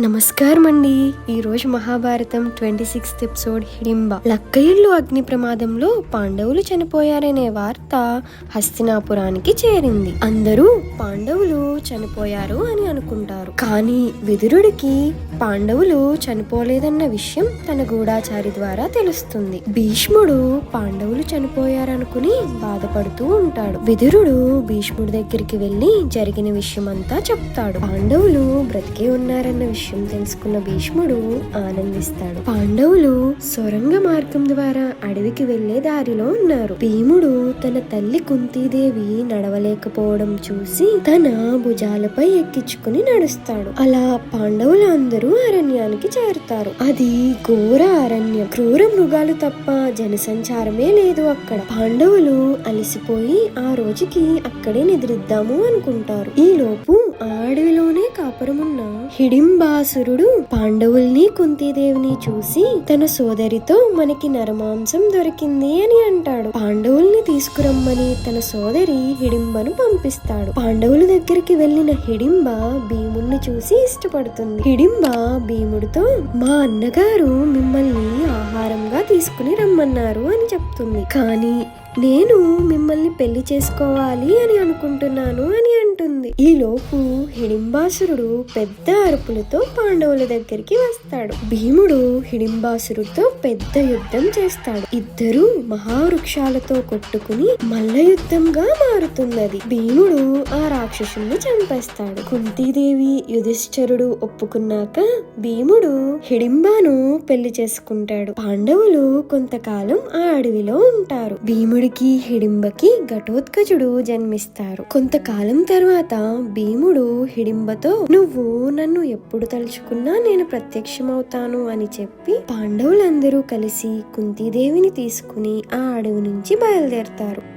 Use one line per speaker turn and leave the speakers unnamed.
నమస్కారం అండి ఈ రోజు Mahabharatam twenty sixth episode Hidimba. లక్కయిల్లు అగ్ని ప్రమాదంలో పాండవులు చనిపోయారనే వార్త హస్తినాపురానికి చేరింది. అందరూ పాండవులు చనిపోయారు అని అనుకుంటారు. కానీ విదురుడికి పాండవులు చనిపోలేదన్న విషయం తన గూఢాచారి ద్వారా తెలుస్తుంది. భీష్ముడు పాండవులు చనిపోయారనుకుని బాధపడుతూ ఉంటాడు. విదురుడు భీష్ముడి దగ్గరికి వెళ్ళి జరిగిన విషయం అంతా చెప్తాడు. పాండవులు బ్రతికే ఉన్నారన్న విషయం తెలుసుకున్న భీష్ముడు ఆనందిస్తాడు. పాండవులు సొరంగ మార్గం ద్వారా అడవికి వెళ్ళే దారిలో ఉన్నారు. భీముడు తన తల్లి కుంతీదేవి నడవలేకపోవడం చూసి తన భుజాలపై ఎక్కించుకుని నడుస్తాడు. అలా పాండవులు అందరూ అరణ్యానికి చేరుతారు. అది ఘోర అరణ్యం. క్రూర మృగాలు తప్ప జనసంచారమే లేదు అక్కడ. పాండవులు అలసిపోయి ఆ రోజుకి అక్కడే నిద్రిద్దాము అనుకుంటారు. ఈ లోపు అడవిలోనే కాపురమున్న హిడింబాసురుడు పాండవుల్ని కుంతీదేవిని చూసి తన సోదరితో మనకి నరమాంసం దొరికింది అని అంటాడు. పాండవుల్ని తీసుకురమ్మని తన సోదరి హిడింబను పంపిస్తాడు. పాండవుల దగ్గరికి వెళ్ళిన హిడింబ భీముణ్ణి చూసి ఇష్టపడుతుంది. హిడింబ భీముడితో మా అన్నగారు మిమ్మల్ని ఆహారంగా తీసుకుని రమ్మన్నారు అని చెప్తుంది. కానీ నేను మిమ్మల్ని పెళ్ళి చేసుకోవాలి అని అనుకుంటున్నాను అని ఈలోపు హిడింబాసురుడు పెద్ద అరుపులతో పాండవుల దగ్గరికి వస్తాడు. భీముడు హిడింబాసురుడితో పెద్ద యుద్ధం చేస్తాడు. ఇద్దరు మహావృక్షాలతో కొట్టుకుని మల్ల యుద్ధంగా మారుతున్నది. భీముడు ఆ రాక్షసుల్ని చంపేస్తాడు. కుంతీదేవి యుధిష్ఠరుడు ఒప్పుకున్నాక భీముడు హిడింబాను పెళ్ళి చేసుకుంటాడు. పాండవులు కొంతకాలం ఆ అడవిలో ఉంటారు. భీముడికి హిడింబకి ఘటోత్కచుడు జన్మిస్తారు. కొంతకాలం తర్వాత భీముడు హిడింబతో నువ్వు నన్ను ఎప్పుడు తలుచుకున్నా నేను ప్రత్యక్షమవుతాను అని చెప్పి పాండవులందరూ కలిసి కుంతీదేవిని తీసుకుని ఆ అడవి నుంచి బయలుదేరతారు.